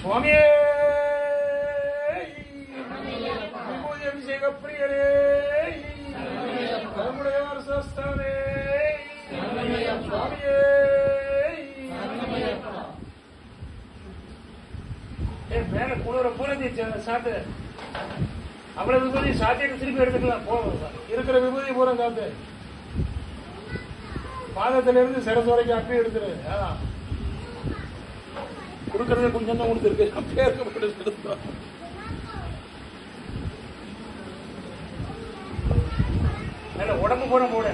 சுவாமியே! விபூதி அபிஷேக பிரியரே! கருமுடையார் சஸ்தானே சுவாமியே! ஏ மேல குளிர பூரதி சாத்து. அவ்வளவு விபூதி சாத்திட்டு திருப்பி எடுத்துக்கலாம். போதும் இருக்கிற விபூதி பூரா சாத்து. பாதத்துல இருந்து சிரசு வரைக்கும் அப்படியே எடுத்துரு. அதான் கொடுக்கறத கொஞ்சம் தான் கொடுத்துருக்கு பேருக்கு போட்டு கொடுத்தோம் இல்ல உடம்பு கூட போட